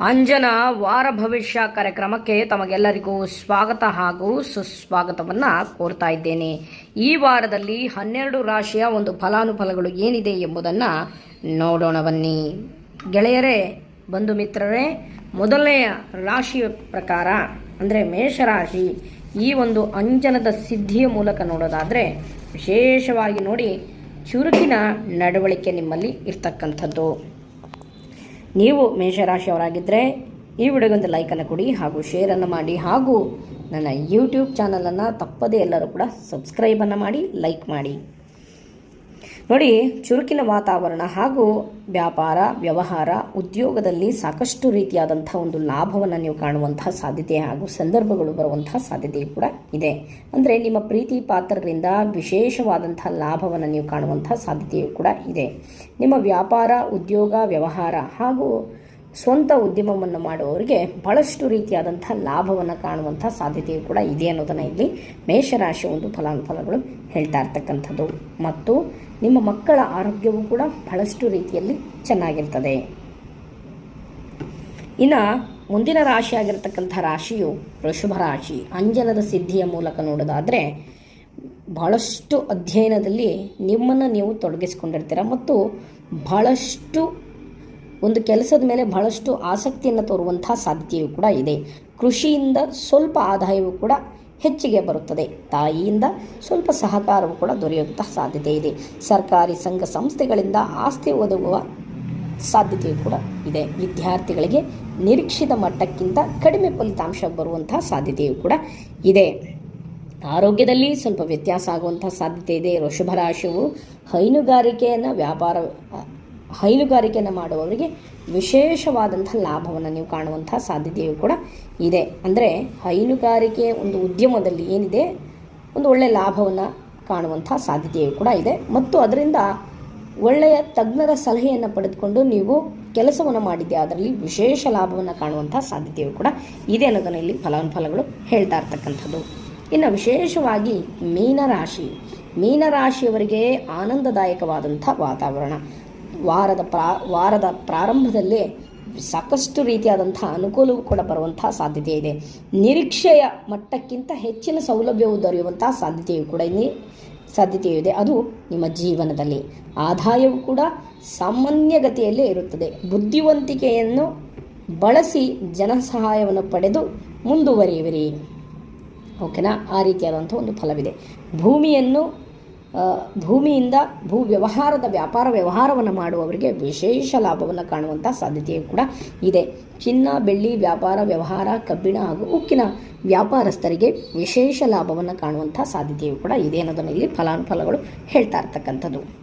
ಅಂಜನ ವಾರ ಭವಿಷ್ಯ ಕಾರ್ಯಕ್ರಮಕ್ಕೆ ತಮಗೆಲ್ಲರಿಗೂ ಸ್ವಾಗತ ಹಾಗೂ ಸುಸ್ವಾಗತವನ್ನು ಕೋರ್ತಾ ಇದ್ದೇನೆ. ಈ ವಾರದಲ್ಲಿ ಹನ್ನೆರಡು ರಾಶಿಯ ಒಂದು ಫಲಾನುಫಲಗಳು ಏನಿದೆ ಎಂಬುದನ್ನು ನೋಡೋಣ ಬನ್ನಿ. ಗೆಳೆಯರೇ, ಬಂಧು ಮಿತ್ರರೇ, ಮೊದಲನೆಯ ರಾಶಿಯ ಪ್ರಕಾರ ಅಂದರೆ ಮೇಷರಾಶಿ ಈ ಒಂದು ಅಂಜನದ ಸಿದ್ಧಿಯ ಮೂಲಕ ನೋಡೋದಾದರೆ ವಿಶೇಷವಾಗಿ ನೋಡಿ ಚುರುಕಿನ ನಡವಳಿಕೆ ನಿಮ್ಮಲ್ಲಿ ಇರ್ತಕ್ಕಂಥದ್ದು. ನೀವು ಮೇಷರಾಶಿಯವರಾಗಿದ್ದರೆ ಈ ವಿಡಿಯೋಗೊಂದು ಲೈಕನ್ನು ಕೊಡಿ ಹಾಗೂ ಶೇರನ್ನು ಮಾಡಿ ಹಾಗೂ ನನ್ನ ಯೂಟ್ಯೂಬ್ ಚಾನಲನ್ನು ತಪ್ಪದೇ ಎಲ್ಲರೂ ಕೂಡ ಸಬ್ಸ್ಕ್ರೈಬನ್ನು ಮಾಡಿ ಲೈಕ್ ಮಾಡಿ. ನೋಡಿ, ಚುರುಕಿನ ವಾತಾವರಣ ಹಾಗೂ ವ್ಯಾಪಾರ, ವ್ಯವಹಾರ, ಉದ್ಯೋಗದಲ್ಲಿ ಸಾಕಷ್ಟು ರೀತಿಯಾದಂಥ ಒಂದು ಲಾಭವನ್ನು ನೀವು ಕಾಣುವಂತಹ ಸಾಧ್ಯತೆ ಹಾಗೂ ಸಂದರ್ಭಗಳು ಬರುವಂತಹ ಸಾಧ್ಯತೆ ಕೂಡ ಇದೆ. ಅಂದರೆ, ನಿಮ್ಮ ಪ್ರೀತಿ ಪಾತ್ರರಿಂದ ವಿಶೇಷವಾದಂಥ ಲಾಭವನ್ನು ನೀವು ಕಾಣುವಂತಹ ಸಾಧ್ಯತೆಯು ಕೂಡ ಇದೆ. ನಿಮ್ಮ ವ್ಯಾಪಾರ, ಉದ್ಯೋಗ, ವ್ಯವಹಾರ ಹಾಗೂ ಸ್ವಂತ ಉದ್ಯಮವನ್ನು ಮಾಡುವವರಿಗೆ ಬಹಳಷ್ಟು ರೀತಿಯಾದಂಥ ಲಾಭವನ್ನು ಕಾಣುವಂಥ ಸಾಧ್ಯತೆಯು ಕೂಡ ಇದೆ ಅನ್ನೋದನ್ನು ಇಲ್ಲಿ ಮೇಷರಾಶಿ ಒಂದು ಫಲಾನುಫಲಗಳು ಹೇಳ್ತಾ ಇರ್ತಕ್ಕಂಥದ್ದು. ಮತ್ತು ನಿಮ್ಮ ಮಕ್ಕಳ ಆರೋಗ್ಯವೂ ಕೂಡ ಬಹಳಷ್ಟು ರೀತಿಯಲ್ಲಿ ಚೆನ್ನಾಗಿರ್ತದೆ. ಇನ್ನು ಮುಂದಿನ ರಾಶಿ ಆಗಿರತಕ್ಕಂಥ ರಾಶಿಯು ವೃಷಭ ರಾಶಿ. ಅಂಜನದ ಸಿದ್ಧಿಯ ಮೂಲಕ ನೋಡೋದಾದರೆ ಬಹಳಷ್ಟು ಅಧ್ಯಯನದಲ್ಲಿ ನಿಮ್ಮನ್ನು ನೀವು ತೊಡಗಿಸ್ಕೊಂಡಿರ್ತೀರ ಮತ್ತು ಬಹಳಷ್ಟು ಒಂದು ಕೆಲಸದ ಮೇಲೆ ಬಹಳಷ್ಟು ಆಸಕ್ತಿಯನ್ನು ತೋರುವಂತಹ ಸಾಧ್ಯತೆಯೂ ಕೂಡ ಇದೆ. ಕೃಷಿಯಿಂದ ಸ್ವಲ್ಪ ಆದಾಯವೂ ಕೂಡ ಹೆಚ್ಚಿಗೆ ಬರುತ್ತದೆ. ತಾಯಿಯಿಂದ ಸ್ವಲ್ಪ ಸಹಕಾರವು ಕೂಡ ದೊರೆಯುವಂತಹ ಸಾಧ್ಯತೆ ಇದೆ. ಸರ್ಕಾರಿ ಸಂಘ ಸಂಸ್ಥೆಗಳಿಂದ ಆಸ್ತಿ ಒದಗುವ ಸಾಧ್ಯತೆಯೂ ಕೂಡ ಇದೆ. ವಿದ್ಯಾರ್ಥಿಗಳಿಗೆ ನಿರೀಕ್ಷಿತ ಮಟ್ಟಕ್ಕಿಂತ ಕಡಿಮೆ ಫಲಿತಾಂಶ ಬರುವಂತಹ ಸಾಧ್ಯತೆಯೂ ಕೂಡ ಇದೆ. ಆರೋಗ್ಯದಲ್ಲಿ ಸ್ವಲ್ಪ ವ್ಯತ್ಯಾಸ ಆಗುವಂತಹ ಸಾಧ್ಯತೆ ಇದೆ. ವೃಷಭ ರಾಶಿಯು ಹೈನುಗಾರಿಕೆಯನ್ನು ವ್ಯಾಪಾರ ಹೈನುಗಾರಿಕೆಯನ್ನು ಮಾಡುವವರಿಗೆ ವಿಶೇಷವಾದಂಥ ಲಾಭವನ್ನು ನೀವು ಕಾಣುವಂಥ ಸಾಧ್ಯತೆಯೂ ಕೂಡ ಇದೆ. ಅಂದರೆ ಹೈನುಗಾರಿಕೆ ಒಂದು ಉದ್ಯಮದಲ್ಲಿ ಏನಿದೆ? ಒಂದು ಒಳ್ಳೆಯ ಲಾಭವನ್ನು ಕಾಣುವಂಥ ಸಾಧ್ಯತೆಯೂ ಕೂಡ ಇದೆ. ಮತ್ತು ಅದರಿಂದ ಒಳ್ಳೆಯ ತಜ್ಞರ ಸಲಹೆಯನ್ನು ಪಡೆದುಕೊಂಡು ನೀವು ಕೆಲಸವನ್ನು ಮಾಡಿದ್ದೆ, ಅದರಲ್ಲಿ ವಿಶೇಷ ಲಾಭವನ್ನು ಕಾಣುವಂಥ ಸಾಧ್ಯತೆಯೂ ಕೂಡ ಇದೆ ಅನ್ನೋದನ್ನು ಇಲ್ಲಿ ಫಲಾನುಫಲಗಳು ಹೇಳ್ತಾ ಇರ್ತಕ್ಕಂಥದ್ದು. ಇನ್ನು ವಿಶೇಷವಾಗಿ ಮೀನರಾಶಿ. ಮೀನರಾಶಿಯವರಿಗೆ ಆನಂದದಾಯಕವಾದಂಥ ವಾತಾವರಣ. ವಾರದ ಪ್ರಾ, ವಾರದ ಪ್ರಾರಂಭದಲ್ಲಿ ಸಾಕಷ್ಟು ರೀತಿಯಾದಂಥ ಅನುಕೂಲವೂ ಕೂಡ ಬರುವಂತಹ ಸಾಧ್ಯತೆ ಇದೆ. ನಿರೀಕ್ಷೆಯ ಮಟ್ಟಕ್ಕಿಂತ ಹೆಚ್ಚಿನ ಸೌಲಭ್ಯವು ದೊರೆಯುವಂತಹ ಸಾಧ್ಯತೆಯು ಕೂಡ ಇಲ್ಲಿ ಸಾಧ್ಯತೆಯೂ ಇದೆ. ಅದು ನಿಮ್ಮ ಜೀವನದಲ್ಲಿ ಆದಾಯವು ಕೂಡ ಸಾಮಾನ್ಯ ಗತಿಯಲ್ಲೇ ಇರುತ್ತದೆ. ಬುದ್ಧಿವಂತಿಕೆಯನ್ನು ಬಳಸಿ ಜನ ಸಹಾಯವನ್ನು ಪಡೆದು ಮುಂದುವರಿಯುವಿರಿ. ಓಕೆನಾ? ಆ ರೀತಿಯಾದಂಥ ಒಂದು ಫಲವಿದೆ. ಭೂಮಿಯನ್ನು ಭೂಮಿಯಿಂದ ಭೂ ವ್ಯವಹಾರದ ವ್ಯಾಪಾರ ವ್ಯವಹಾರವನ್ನು ಮಾಡುವವರಿಗೆ ವಿಶೇಷ ಲಾಭವನ್ನು ಕಾಣುವಂಥ ಸಾಧ್ಯತೆಯೂ ಕೂಡ ಇದೆ. ಚಿನ್ನ, ಬೆಳ್ಳಿ, ವ್ಯಾಪಾರ, ವ್ಯವಹಾರ, ಕಬ್ಬಿಣ ಹಾಗೂ ಉಕ್ಕಿನ ವ್ಯಾಪಾರಸ್ಥರಿಗೆ ವಿಶೇಷ ಲಾಭವನ್ನು ಕಾಣುವಂಥ ಸಾಧ್ಯತೆಯೂ ಕೂಡ ಇದೆ ಅನ್ನೋದನ್ನು ಇಲ್ಲಿ ಫಲಾನುಫಲಗಳು ಹೇಳ್ತಾ ಇರ್ತಕ್ಕಂಥದ್ದು.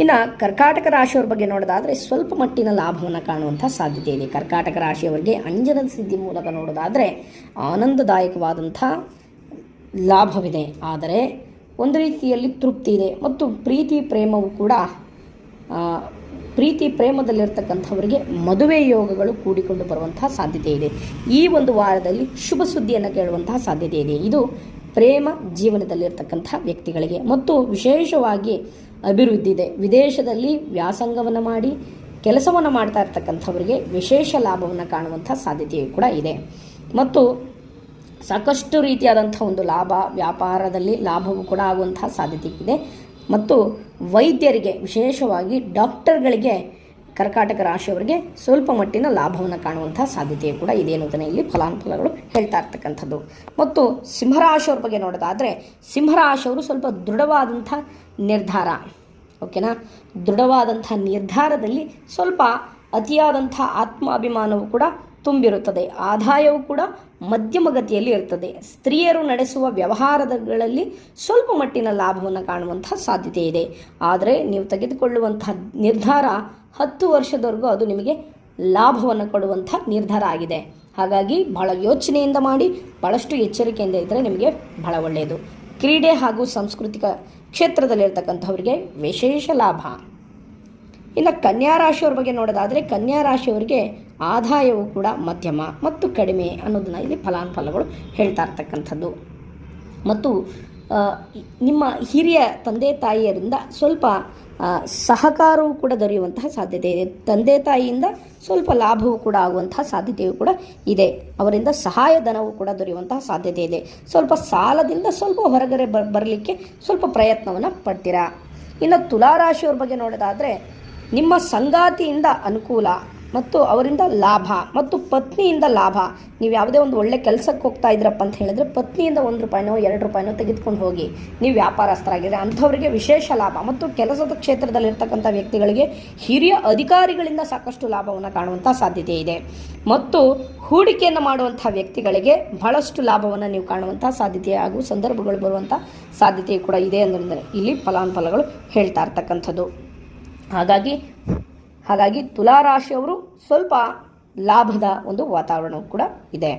ಇನ್ನು ಕರ್ಕಾಟಕ ರಾಶಿಯವ್ರ ಬಗ್ಗೆ ನೋಡೋದಾದರೆ ಸ್ವಲ್ಪ ಮಟ್ಟಿನ ಲಾಭವನ್ನು ಕಾಣುವಂಥ ಸಾಧ್ಯತೆ ಇದೆ. ಕರ್ಕಾಟಕ ರಾಶಿಯವರಿಗೆ ಅಂಜನದ ಸಿದ್ಧಿ ಮೂಲಕ ನೋಡೋದಾದರೆ ಆನಂದದಾಯಕವಾದಂಥ ಲಾಭವಿದೆ. ಆದರೆ ಒಂದು ರೀತಿಯಲ್ಲಿ ತೃಪ್ತಿ ಇದೆ. ಮತ್ತು ಪ್ರೀತಿ ಪ್ರೇಮವು ಕೂಡ ಪ್ರೀತಿ ಪ್ರೇಮದಲ್ಲಿರ್ತಕ್ಕಂಥವರಿಗೆ ಮದುವೆ ಯೋಗಗಳು ಕೂಡಿಕೊಂಡು ಬರುವಂತಹ ಸಾಧ್ಯತೆ ಇದೆ. ಈ ಒಂದು ವಾರದಲ್ಲಿ ಶುಭ ಸುದ್ದಿಯನ್ನು ಕೇಳುವಂತಹ ಸಾಧ್ಯತೆ ಇದೆ. ಇದು ಪ್ರೇಮ ಜೀವನದಲ್ಲಿರ್ತಕ್ಕಂಥ ವ್ಯಕ್ತಿಗಳಿಗೆ ಮತ್ತು ವಿಶೇಷವಾಗಿ ಅಭಿವೃದ್ಧಿ ಇದೆ. ವಿದೇಶದಲ್ಲಿ ವ್ಯಾಸಂಗವನ್ನು ಮಾಡಿ, ಕೆಲಸವನ್ನು ಮಾಡ್ತಾ ಇರ್ತಕ್ಕಂಥವರಿಗೆ ವಿಶೇಷ ಲಾಭವನ್ನು ಕಾಣುವಂಥ ಸಾಧ್ಯತೆಯು ಕೂಡ ಇದೆ. ಮತ್ತು ಸಾಕಷ್ಟು ರೀತಿಯಾದಂಥ ಒಂದು ಲಾಭ, ವ್ಯಾಪಾರದಲ್ಲಿ ಲಾಭವೂ ಕೂಡ ಆಗುವಂತಹ ಸಾಧ್ಯತೆ ಇದೆ ಮತ್ತು ವೈದ್ಯರಿಗೆ, ವಿಶೇಷವಾಗಿ ಡಾಕ್ಟರ್ಗಳಿಗೆ, ಕರ್ಕಾಟಕ ರಾಶಿಯವರಿಗೆ ಸ್ವಲ್ಪ ಮಟ್ಟಿನ ಲಾಭವನ್ನು ಕಾಣುವಂತಹ ಸಾಧ್ಯತೆ ಕೂಡ ಇದೆ ಅನ್ನೋದನ್ನು ಇಲ್ಲಿ ಫಲಾನುಫಲಗಳು ಹೇಳ್ತಾ ಇರ್ತಕ್ಕಂಥದ್ದು. ಮತ್ತು ಸಿಂಹರಾಶಿಯವ್ರ ಬಗ್ಗೆ ನೋಡೋದಾದರೆ, ಸಿಂಹರಾಶಿಯವರು ಸ್ವಲ್ಪ ದೃಢವಾದಂಥ ನಿರ್ಧಾರ, ಓಕೆನಾ? ದೃಢವಾದಂಥ ನಿರ್ಧಾರದಲ್ಲಿ ಸ್ವಲ್ಪ ಅತಿಯಾದಂಥ ಆತ್ಮಾಭಿಮಾನವು ಕೂಡ ತುಂಬಿರುತ್ತದೆ. ಆದಾಯವು ಕೂಡ ಮಧ್ಯಮ ಗತಿಯಲ್ಲಿ ಇರ್ತದೆ ಸ್ತ್ರೀಯರು ನಡೆಸುವ ವ್ಯವಹಾರಗಳಲ್ಲಿ ಸ್ವಲ್ಪ ಮಟ್ಟಿನ ಲಾಭವನ್ನು ಕಾಣುವಂತಹ ಸಾಧ್ಯತೆ ಇದೆ. ಆದರೆ ನೀವು ತೆಗೆದುಕೊಳ್ಳುವಂತಹ ನಿರ್ಧಾರ ಹತ್ತು ವರ್ಷದವರೆಗೂ ಅದು ನಿಮಗೆ ಲಾಭವನ್ನು ಕೊಡುವಂಥ ನಿರ್ಧಾರ ಆಗಿದೆ. ಹಾಗಾಗಿ ಬಹಳ ಯೋಚನೆಯಿಂದ ಮಾಡಿ ಭಾಳಷ್ಟು ಎಚ್ಚರಿಕೆಯಿಂದ ಇದ್ದರೆ ನಿಮಗೆ ಬಹಳ ಒಳ್ಳೆಯದು. ಕ್ರೀಡೆ ಹಾಗೂ ಸಾಂಸ್ಕೃತಿಕ ಕ್ಷೇತ್ರದಲ್ಲಿರ್ತಕ್ಕಂಥವರಿಗೆ ವಿಶೇಷ ಲಾಭ. ಇನ್ನು ಕನ್ಯಾ ರಾಶಿಯವ್ರ ಬಗ್ಗೆ ನೋಡೋದಾದರೆ ಕನ್ಯಾ ರಾಶಿಯವರಿಗೆ ಆದಾಯವು ಕೂಡ ಮಧ್ಯಮ ಮತ್ತು ಕಡಿಮೆ ಅನ್ನೋದನ್ನ ಇಲ್ಲಿ ಫಲಾನುಫಲಗಳು ಹೇಳ್ತಾ ಇರ್ತಕ್ಕಂಥದ್ದು. ಮತ್ತು ನಿಮ್ಮ ಹಿರಿಯ ತಂದೆ ತಾಯಿಯರಿಂದ ಸ್ವಲ್ಪ ಸಹಕಾರವೂ ಕೂಡ ದೊರೆಯುವಂತಹ ಸಾಧ್ಯತೆ ಇದೆ. ತಂದೆ ತಾಯಿಯಿಂದ ಸ್ವಲ್ಪ ಲಾಭವೂ ಕೂಡ ಆಗುವಂತಹ ಸಾಧ್ಯತೆಯು ಕೂಡ ಇದೆ. ಅವರಿಂದ ಸಹಾಯಧನವೂ ಕೂಡ ದೊರೆಯುವಂತಹ ಸಾಧ್ಯತೆ ಇದೆ. ಸ್ವಲ್ಪ ಸಾಲದಿಂದ ಸ್ವಲ್ಪ ಹೊರಗಡೆ ಬ, ಬರಲಿಕ್ಕೆ ಸ್ವಲ್ಪ ಪ್ರಯತ್ನವನ್ನು ಪಡ್ತೀರಾ? ಇನ್ನು ತುಲಾರಾಶಿಯವ್ರ ಬಗ್ಗೆ ನೋಡೋದಾದರೆ, ನಿಮ್ಮ ಸಂಗಾತಿಯಿಂದ ಅನುಕೂಲ ಮತ್ತು ಅವರಿಂದ ಲಾಭ ಮತ್ತು ಪತ್ನಿಯಿಂದ ಲಾಭ. ನೀವು ಯಾವುದೇ ಒಂದು ಒಳ್ಳೆ ಕೆಲಸಕ್ಕೆ ಹೋಗ್ತಾ ಇದ್ರಪ್ಪ ಅಂತ ಹೇಳಿದ್ರೆ ಪತ್ನಿಯಿಂದ ಒಂದು ರೂಪಾಯಿನೋ ಎರಡು ರೂಪಾಯಿನೋ ತೆಗೆದುಕೊಂಡು ಹೋಗಿ. ನೀವು ವ್ಯಾಪಾರಸ್ಥರಾಗಿದ್ರೆ ಅಂಥವರಿಗೆ ವಿಶೇಷ ಲಾಭ ಮತ್ತು ಕೆಲಸದ ಕ್ಷೇತ್ರದಲ್ಲಿರ್ತಕ್ಕಂಥ ವ್ಯಕ್ತಿಗಳಿಗೆ ಹಿರಿಯ ಅಧಿಕಾರಿಗಳಿಂದ ಸಾಕಷ್ಟು ಲಾಭವನ್ನು ಕಾಣುವಂಥ ಸಾಧ್ಯತೆ ಇದೆ. ಮತ್ತು ಹೂಡಿಕೆಯನ್ನು ಮಾಡುವಂಥ ವ್ಯಕ್ತಿಗಳಿಗೆ ಬಹಳಷ್ಟು ಲಾಭವನ್ನು ನೀವು ಕಾಣುವಂಥ ಸಾಧ್ಯತೆ ಹಾಗೂ ಸಂದರ್ಭಗಳು ಬರುವಂಥ ಸಾಧ್ಯತೆ ಕೂಡ ಇದೆ ಅಂದರೆ ಇಲ್ಲಿ ಫಲಾನುಫಲಗಳು ಹೇಳ್ತಾ ಇರ್ತಕ್ಕಂಥದ್ದು. ಹಾಗಾಗಿ ಹಾಗಾಗಿ ತುಲಾರಾಶಿಯವರು ಸ್ವಲ್ಪ ಲಾಭದ ಒಂದು ವಾತಾವರಣವು ಕೂಡ ಇದೆ.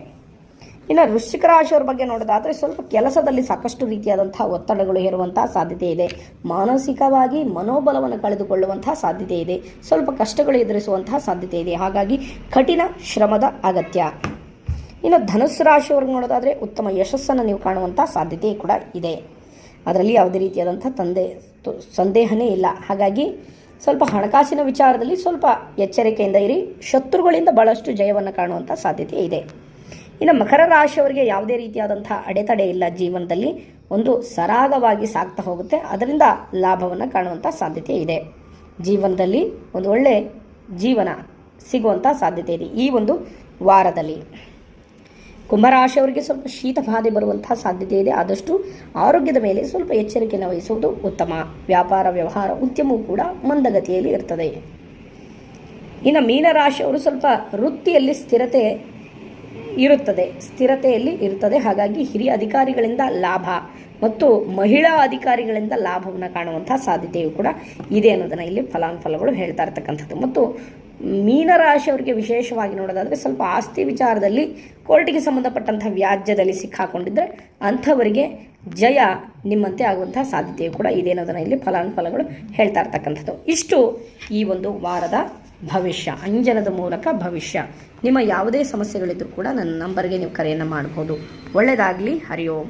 ಇನ್ನು ವೃಶ್ಚಿಕ ರಾಶಿಯವ್ರ ಬಗ್ಗೆ ನೋಡೋದಾದರೆ ಸ್ವಲ್ಪ ಕೆಲಸದಲ್ಲಿ ಸಾಕಷ್ಟು ರೀತಿಯಾದಂತಹ ಒತ್ತಡಗಳು ಹೇರುವಂತಹ ಸಾಧ್ಯತೆ ಇದೆ. ಮಾನಸಿಕವಾಗಿ ಮನೋಬಲವನ್ನು ಕಳೆದುಕೊಳ್ಳುವಂತಹ ಸಾಧ್ಯತೆ ಇದೆ. ಸ್ವಲ್ಪ ಕಷ್ಟಗಳು ಎದುರಿಸುವಂತಹ ಸಾಧ್ಯತೆ ಇದೆ. ಹಾಗಾಗಿ ಕಠಿಣ ಶ್ರಮದ ಅಗತ್ಯ. ಇನ್ನು ಧನುಸ್ಸು ರಾಶಿಯವ್ರಿಗೆ ನೋಡೋದಾದರೆ ಉತ್ತಮ ಯಶಸ್ಸನ್ನು ನೀವು ಕಾಣುವಂಥ ಸಾಧ್ಯತೆ ಕೂಡ ಇದೆ. ಅದರಲ್ಲಿ ಯಾವುದೇ ರೀತಿಯಾದಂಥ ತಂದೆ, ಸಂದೇಹನೇ ಇಲ್ಲ. ಹಾಗಾಗಿ ಸ್ವಲ್ಪ ಹಣಕಾಸಿನ ವಿಚಾರದಲ್ಲಿ ಸ್ವಲ್ಪ ಎಚ್ಚರಿಕೆಯಿಂದ ಇರಿ. ಶತ್ರುಗಳಿಂದ ಭಾಳಷ್ಟು ಜಯವನ್ನು ಕಾಣುವಂಥ ಸಾಧ್ಯತೆ ಇದೆ. ಇನ್ನು ಮಕರ ರಾಶಿಯವರಿಗೆ ಯಾವುದೇ ರೀತಿಯಾದಂಥ ಅಡೆತಡೆ ಇಲ್ಲ ಜೀವನದಲ್ಲಿ. ಒಂದು ಸರಾಗವಾಗಿ ಸಾಗ್ತಾ ಹೋಗುತ್ತೆ. ಅದರಿಂದ ಲಾಭವನ್ನು ಕಾಣುವಂಥ ಸಾಧ್ಯತೆ ಇದೆ. ಜೀವನದಲ್ಲಿ ಒಂದು ಒಳ್ಳೆ ಜೀವನ ಸಿಗುವಂಥ ಸಾಧ್ಯತೆ ಇದೆ ಈ ಒಂದು ವಾರದಲ್ಲಿ. ಕುಂಭರಾಶಿಯವರಿಗೆ ಸ್ವಲ್ಪ ಶೀತ ಬಾಧೆ ಬರುವಂತಹ ಸಾಧ್ಯತೆ ಇದೆ. ಆದಷ್ಟು ಆರೋಗ್ಯದ ಮೇಲೆ ಸ್ವಲ್ಪ ಎಚ್ಚರಿಕೆಯನ್ನು ವಹಿಸುವುದು ಉತ್ತಮ. ವ್ಯಾಪಾರ, ವ್ಯವಹಾರ, ಉದ್ಯಮವು ಕೂಡ ಮಂದಗತಿಯಲ್ಲಿ ಇರ್ತದೆ. ಇನ್ನು ಮೀನರಾಶಿಯವರು ಸ್ವಲ್ಪ ವೃತ್ತಿಯಲ್ಲಿ ಸ್ಥಿರತೆ ಇರುತ್ತದೆ. ಸ್ಥಿರತೆಯಲ್ಲಿ ಇರುತ್ತದೆ ಹಾಗಾಗಿ ಹಿರಿಯ ಅಧಿಕಾರಿಗಳಿಂದ ಲಾಭ ಮತ್ತು ಮಹಿಳಾ ಅಧಿಕಾರಿಗಳಿಂದ ಲಾಭವನ್ನು ಕಾಣುವಂತಹ ಸಾಧ್ಯತೆಯೂ ಕೂಡ ಇದೆ ಅನ್ನೋದನ್ನು ಇಲ್ಲಿ ಫಲಾನುಫಲಗಳು ಹೇಳ್ತಾ ಇರ್ತಕ್ಕಂಥದ್ದು. ಮತ್ತು ಮೀನರಾಶಿಯವರಿಗೆ ವಿಶೇಷವಾಗಿ ನೋಡೋದಾದರೆ ಸ್ವಲ್ಪ ಆಸ್ತಿ ವಿಚಾರದಲ್ಲಿ ಕೋರ್ಟಿಗೆ ಸಂಬಂಧಪಟ್ಟಂಥ ವ್ಯಾಜ್ಯದಲ್ಲಿ ಸಿಕ್ಕಾಕೊಂಡಿದ್ದರೆ ಅಂಥವರಿಗೆ ಜಯ ನಿಮ್ಮಂತೆ ಆಗುವಂಥ ಸಾಧ್ಯತೆಯು ಕೂಡ ಇದೆ ಅನ್ನೋದನ್ನು ಇಲ್ಲಿ ಫಲಾನುಫಲಗಳು ಹೇಳ್ತಾ ಇರ್ತಕ್ಕಂಥದ್ದು. ಇಷ್ಟು ಈ ಒಂದು ವಾರದ ಭವಿಷ್ಯ, ಅಂಜನದ ಮೂಲಕ ಭವಿಷ್ಯ. ನಿಮ್ಮ ಯಾವುದೇ ಸಮಸ್ಯೆಗಳಿದ್ದರೂ ಕೂಡ ನನ್ನ ನಂಬರ್ಗೆ ನೀವು ಕರೆಯನ್ನು ಮಾಡ್ಬೋದು. ಒಳ್ಳೆಯದಾಗಲಿ ಹರಿ ಓಂ.